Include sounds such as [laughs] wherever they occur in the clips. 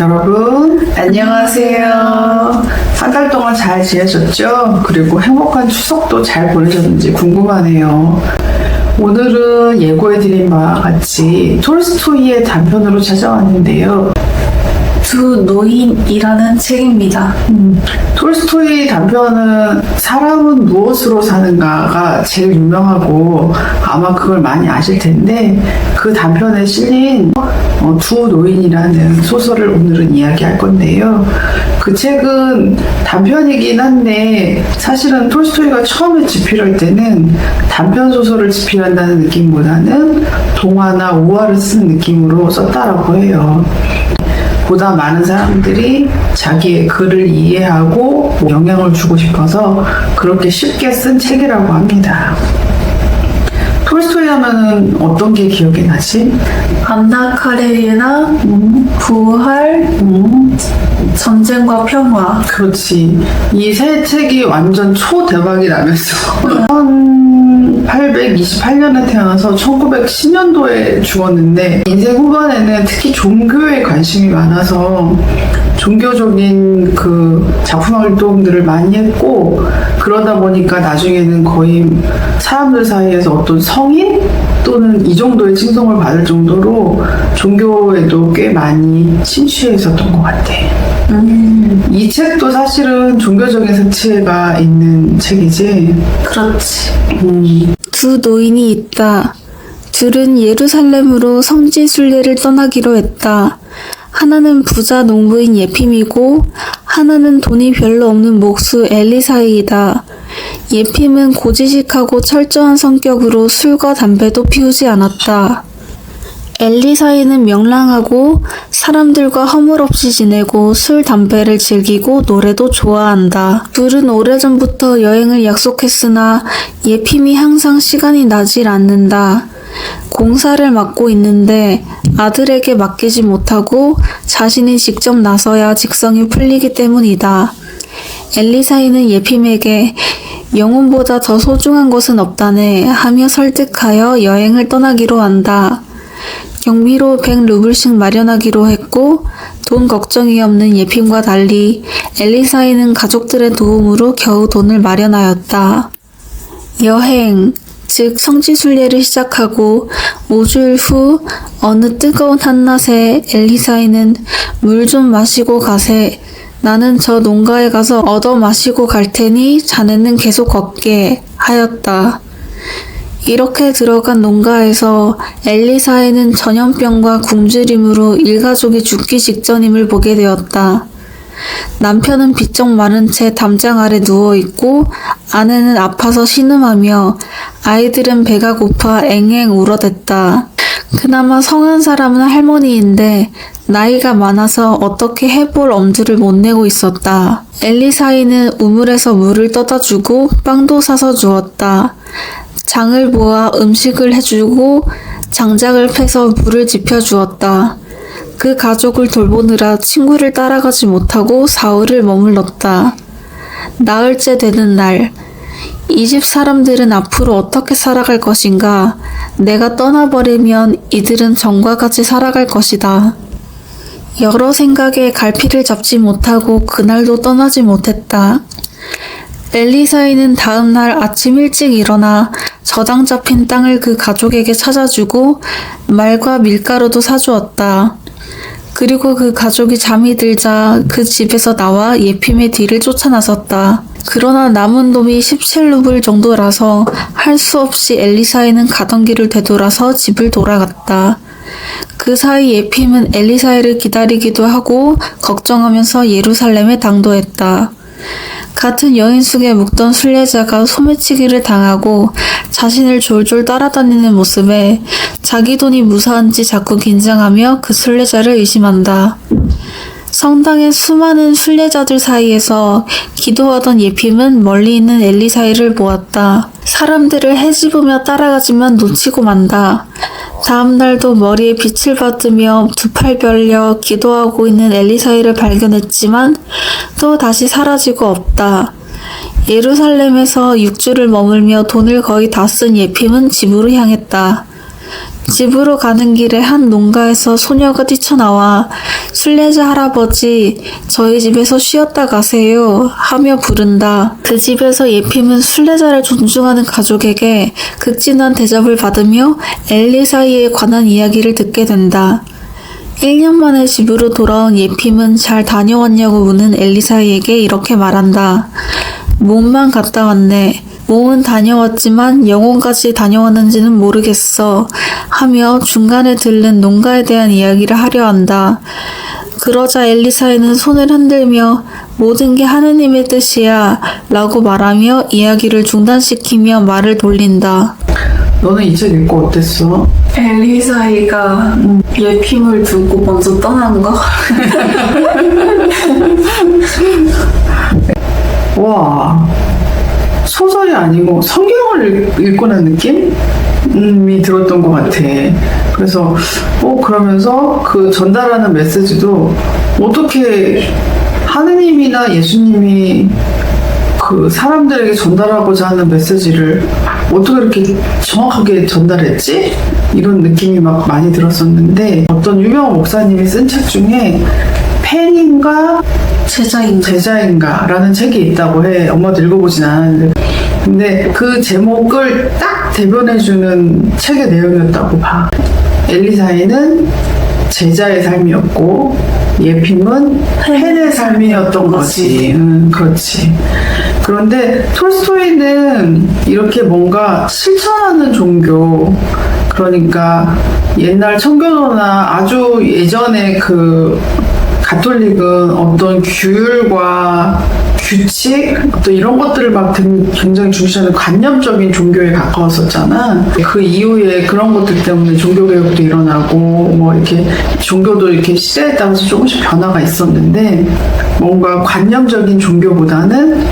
여러분 안녕하세요. 한 달 동안 잘 지내셨죠? 그리고 행복한 추석도 잘 보내셨는지 궁금하네요. 오늘은 예고해드린 바와 같이 톨스토이의 단편으로 찾아왔는데요. 두 노인이라는 책입니다. 톨스토이 단편은 사람은 무엇으로 사는가가 제일 유명하고 아마 그걸 많이 아실 텐데 그 단편에 실린 어, 두 노인이라는 소설을 오늘은 이야기할 건데요. 그 책은 단편이긴 한데 사실은 톨스토이가 처음에 집필할 때는 단편 소설을 집필한다는 느낌보다는 동화나 우화를 쓴 느낌으로 썼다라고 해요. 보다 많은 사람들이 자기의 글을 이해하고 영향을 주고 싶어서 그렇게 쉽게 쓴 책이라고 합니다. 톨스토이 하면은 어떤 게 기억이 나지? 안나 카레리나, 부활, 전쟁과 평화. 그렇지. 이 세 책이 완전 초대박이 나면서 1828년에 태어나서 1910년도에 죽었는데 인생 후반에는 특히 종교에 관심이 많아서 종교적인 그 작품 활동들을 많이 했고 그러다 보니까 나중에는 거의 사람들 사이에서 어떤 성인 또는 이 정도의 칭송을 받을 정도로 종교에도 꽤 많이 심취해 있었던 것 같아. 이 책도 사실은 종교적인 색채가 있는 책이지. 그렇지. 음, 두 노인이 있다. 둘은 예루살렘으로 성지 순례를 떠나기로 했다. 하나는 부자 농부인 예핌이고 하나는 돈이 별로 없는 목수 엘리사이이다. 예핌은 고지식하고 철저한 성격으로 술과 담배도 피우지 않았다. 엘리사이는 명랑하고 사람들과 허물없이 지내고 술, 담배를 즐기고 노래도 좋아한다. 둘은 오래전부터 여행을 약속했으나 예핌이 항상 시간이 나질 않는다. 공사를 맡고 있는데 아들에게 맡기지 못하고 자신이 직접 나서야 직성이 풀리기 때문이다. 엘리사이는 예핌에게 영혼보다 더 소중한 것은 없다네 하며 설득하여 여행을 떠나기로 한다. 경비로 100루블씩 마련하기로 했고 돈 걱정이 없는 예핌과 달리 엘리사이는 가족들의 도움으로 겨우 돈을 마련하였다. 여행, 즉 성지 순례를 시작하고 5주일 후 어느 뜨거운 한낮에 엘리사이는 물 좀 마시고 가세. 나는 저 농가에 가서 얻어 마시고 갈 테니 자네는 계속 걷게 하였다. 이렇게 들어간 농가에서 엘리사에는 전염병과 굶주림으로 일가족이 죽기 직전임을 보게 되었다. 남편은 비쩍 마른 채 담장 아래 누워 있고 아내는 아파서 신음하며 아이들은 배가 고파 앵앵 울어댔다. 그나마 성한 사람은 할머니인데 나이가 많아서 어떻게 해볼 엄두를 못 내고 있었다. 엘리사이는 우물에서 물을 떠다 주고 빵도 사서 주었다. 장을 보아 음식을 해주고 장작을 패서 물을 지펴 주었다. 그 가족을 돌보느라 친구를 따라가지 못하고 사흘을 머물렀다. 나흘째 되는 날, 이집 사람들은 앞으로 어떻게 살아갈 것인가? 내가 떠나버리면 이들은 전과 같이 살아갈 것이다. 여러 생각에 갈피를 잡지 못하고 그날도 떠나지 못했다. 엘리사이는 다음 날 아침 일찍 일어나 저당 잡힌 땅을 그 가족에게 찾아주고 말과 밀가루도 사주었다. 그리고 그 가족이 잠이 들자 그 집에서 나와 예핌의 뒤를 쫓아 나섰다. 그러나 남은 놈이 17루블 정도라서 할 수 없이 엘리사이는 가던 길을 되돌아서 집을 돌아갔다. 그 사이 예핌은 엘리사이를 기다리기도 하고 걱정하면서 예루살렘에 당도했다. 같은 여인 속에 묵던 순례자가 소매치기를 당하고 자신을 졸졸 따라다니는 모습에 자기 돈이 무사한지 자꾸 긴장하며 그 순례자를 의심한다. 성당의 수많은 순례자들 사이에서 기도하던 예핌은 멀리 있는 엘리사이를 보았다. 사람들을 헤집으며 따라가지만 놓치고 만다. 다음 날도 머리에 빛을 받으며 두 팔 벌려 기도하고 있는 엘리사이를 발견했지만 또 다시 사라지고 없다. 예루살렘에서 6주를 머물며 돈을 거의 다 쓴 예핌은 집으로 향했다. 집으로 가는 길에 한 농가에서 소녀가 뛰쳐나와 순례자 할아버지 저희 집에서 쉬었다 가세요 하며 부른다. 그 집에서 예핌은 순례자를 존중하는 가족에게 극진한 대접을 받으며 엘리사이에 관한 이야기를 듣게 된다. 1년 만에 집으로 돌아온 예핌은 잘 다녀왔냐고 묻는 엘리사이에게 이렇게 말한다. 몸만 갔다 왔네. 몸은 다녀왔지만 영혼까지 다녀왔는지는 모르겠어. 하며 중간에 들른 농가에 대한 이야기를 하려 한다. 그러자 엘리사에는 손을 흔들며 모든 게 하느님의 뜻이야 라고 말하며 이야기를 중단시키며 말을 돌린다. 너는 이 책 읽고 어땠어? 엘리사이가 예핌을 두고 먼저 떠난 거? [laughs] 와 소설이 아니고 성경을 읽- 읽고 난 느낌 이 들었던 것 같아. 그래서 어 그러면서 그 전달하는 메시지도 어떻게 하느님이나 예수님이 그 사람들에게 전달하고자 하는 메시지를 어떻게 이렇게 정확하게 전달했지? 이런 느낌이 막 많이 들었었는데 어떤 유명한 목사님이 쓴 책 중에 팬인가 제자인 제 제자인가라는 책이 있다고 해. 엄마도 읽어보진 않았는데. 근데 그 제목을 딱 대변해주는 책의 내용이었다고 봐. 엘리사에는 제자의 삶이었고, 예핌은 팬의 삶이었던 거지. 응, 그렇지. 그런데 톨스토이는 이렇게 뭔가 실천하는 종교, 그러니까 옛날 청교도나 아주 예전에 그 가톨릭은 어떤 규율과 규칙 어떤 이런 것들을 막 등- 굉장히 중시하는 관념적인 종교에 가까웠었잖아. 그 이후에 그런 것들 때문에 종교 개혁도 일어나고 뭐 이렇게 종교도 이렇게 시대에 따라서 조금씩 변화가 있었는데 뭔가 관념적인 종교보다는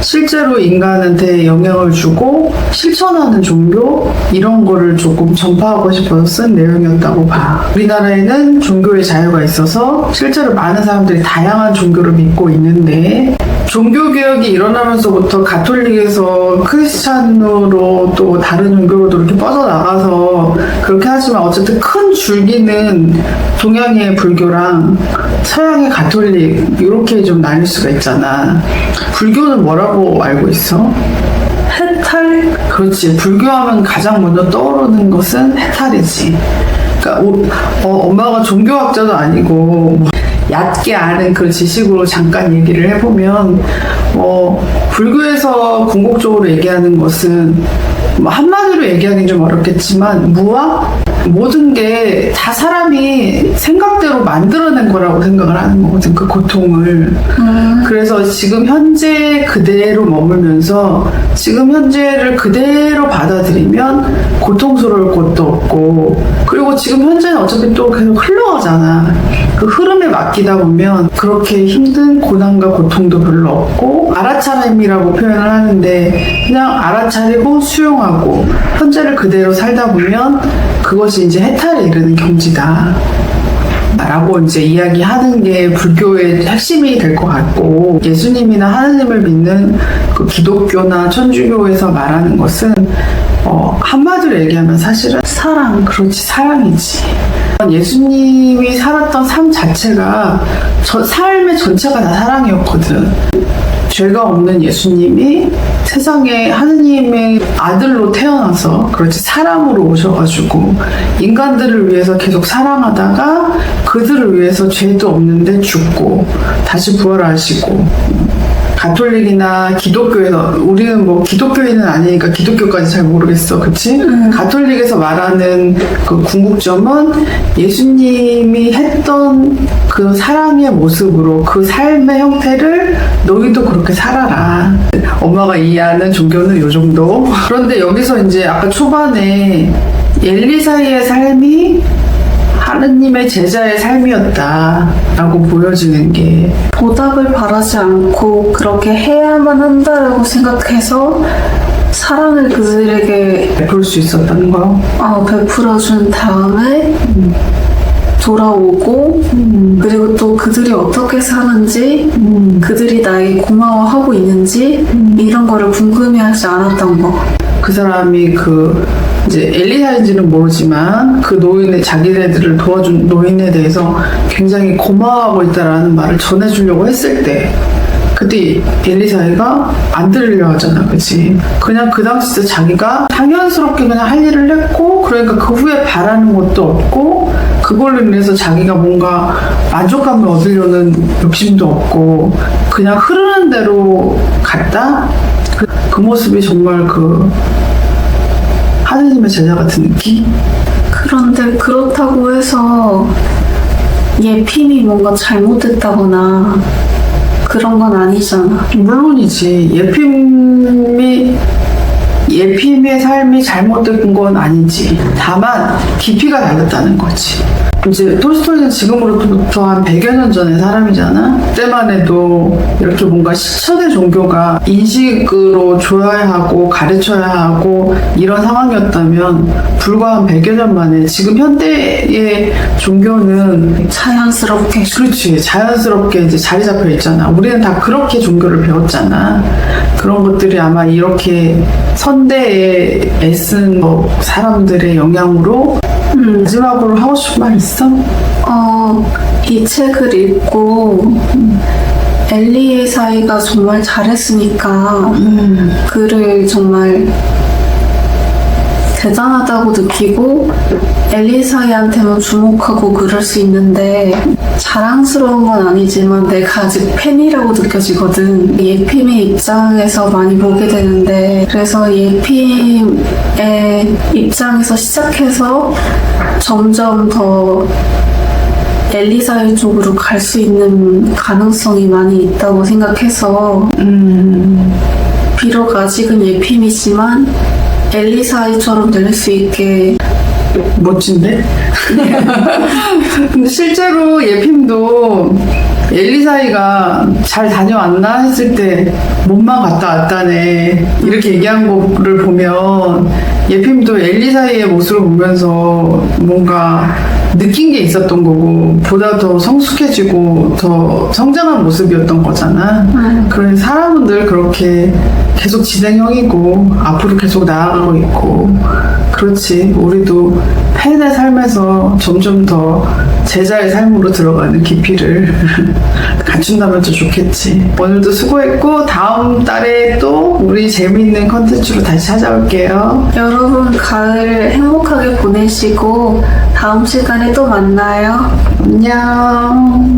실제로 인간한테 영향을 주고 실천하는 종교 이런 거를 조금 전파하고 싶어서 쓴 내용이었다고 봐. 우리나라에는 종교의 자유가 있어서 실제로 많은 사람들이 다양한 종교를 믿고 있는데 종교 개혁이 일어나면서부터 가톨릭에서 크리스찬으로 또 다른 종교로도 이렇게 뻗어나가서 그렇게 하지만 어쨌든 큰 줄기는 동양의 불교랑 서양의 가톨릭 이렇게 좀 나뉠 수가 있잖아. 불교는 뭐라고 알고 있어? 해탈? 그렇지. 불교하면 가장 먼저 떠오르는 것은 해탈이지. 그러니까 오- 어, 엄마가 종교학자도 아니고 뭐 얕게 아는 그 지식으로 잠깐 얘기를 해보면 어, 불교에서 궁극적으로 얘기하는 것은 뭐 한마디로 얘기하기는 좀 어렵겠지만 무와 모든 게 다 사람이 생각대로 만들어낸 거라고 생각을 하는 거거든 그 고통을. 그래서 지금 현재 그대로 머물면서 지금 현재를 그대로 받아들이면 고통스러울 것도 없고 그리고 지금 현재는 어차피 또 계속 흘러가잖아. 그 흐름에 맡기다 보면 그렇게 힘든 고난과 고통도 별로 없고 알아차림이라고 표현을 하는데 그냥 알아차리고 수용하고 현재를 그대로 살다 보면 그것이 이제 해탈에 이르는 경지다. 라고 이제 이야기하는 게 불교의 핵심이 될 것 같고 예수님이나 하느님을 믿는 그 기독교나 천주교에서 말하는 것은 어, 한마디로 얘기하면 사실은 사랑 그렇지 사랑이지 예수님이 살았던 삶 자체가 저 삶의 전체가 다 사랑이었거든. 죄가 없는 예수님이 세상에 하느님의 아들로 태어나서 그렇지 사람으로 오셔가지고 인간들을 위해서 계속 사랑하다가 그들을 위해서 죄도 없는데 죽고 다시 부활하시고 가톨릭이나 기독교에서 우리는 뭐 기독교인은 아니니까 기독교까지 잘 모르겠어. 그치? 가톨릭에서 말하는 그 궁극점은 예수님이 했던 그 사랑의 모습으로 그 삶의 형태를 너희도 그렇게 살아라. 엄마가 이해하는 종교는 요 정도. 그런데 여기서 이제 아까 초반에 엘리사의 삶이 하느님의 제자의 삶이었다라고 보여지는 게 보답을 바라지 않고 그렇게 해야만 한다라고 생각해서 사랑을 그들에게 볼수 있었다는 거. 어, 베풀어준 다음에 돌아오고 그리고 또 그들이 어떻게 사는지 그들이 나에게 고마워하고 있는지 이런 거를 궁금해하지 않았던 거. 그 사람이 그 이제 엘리사인지는 모르지만 그 노인의 자기네들을 도와준 노인에 대해서 굉장히 고마워하고 있다라는 말을 전해주려고 했을 때 그때 엘리사이가 안 들으려 하잖아, 그치? 그냥 그 당시 때 자기가 당연스럽게 그냥 할 일을 했고, 그러니까 그 후에 바라는 것도 없고, 그걸로 인해서 자기가 뭔가 만족감을 얻으려는 욕심도 없고, 그냥 흐르는 대로 갔다? 그, 그 모습이 정말 그, 하느님의 제자 같은 느낌? 그런데 그렇다고 해서 예핌이 뭔가 잘못됐다거나 그런 건 아니잖아. 물론이지. 예핌이, 예핌의 삶이 잘못된 건 아니지. 다만, 깊이가 달랐다는 거지. 이제 톨스토이는 지금으로부터 한 100여 년 전의 사람이잖아? 그때만 해도 이렇게 뭔가 실천의 종교가 인식으로 줘야 하고 가르쳐야 하고 이런 상황이었다면 불과 한 100여 년 만에 지금 현대의 종교는 자연스럽게. 그렇지. 자연스럽게 이제 자리 잡혀 있잖아. 우리는 다 그렇게 종교를 배웠잖아. 그런 것들이 아마 이렇게 선대에 애쓴 뭐 사람들의 영향으로 마지막으로 하고 싶은 말 있어? 어, 이 책을 읽고 엘리에사이가 정말 잘했으니까 그를 정말 대단하다고 느끼고 엘리사이한테만 주목하고 그럴 수 있는데 자랑스러운 건 아니지만 내가 아직 팬이라고 느껴지거든. 예핌의 입장에서 많이 보게 되는데 그래서 예핌의 입장에서 시작해서 점점 더 엘리사이 쪽으로 갈 수 있는 가능성이 많이 있다고 생각해서 비록 아직은 예핌이지만 엘리사이처럼 될 수 있게. 멋진데? 근데 실제로 예핌도 엘리사이가 잘 다녀왔나 했을 때 몸만 갔다 왔다네. 이렇게 얘기한 거를 보면 예핌도 엘리사이의 모습을 보면서 뭔가 느낀 게 있었던 거고 보다 더 성숙해지고 더 성장한 모습이었던 거잖아. 그런 사람은 늘 그렇게 계속 진행형이고 앞으로 계속 나아가고 있고. 그렇지. 우리도 팬의 삶에서 점점 더 제자의 삶으로 들어가는 깊이를 [laughs] 갖춘다면 더 좋겠지. 오늘도 수고했고 다음 달에 또 우리 재미있는 컨텐츠로 다시 찾아올게요. 여러분 가을 행복하게 보내시고 다음 시간에 또 만나요. 안녕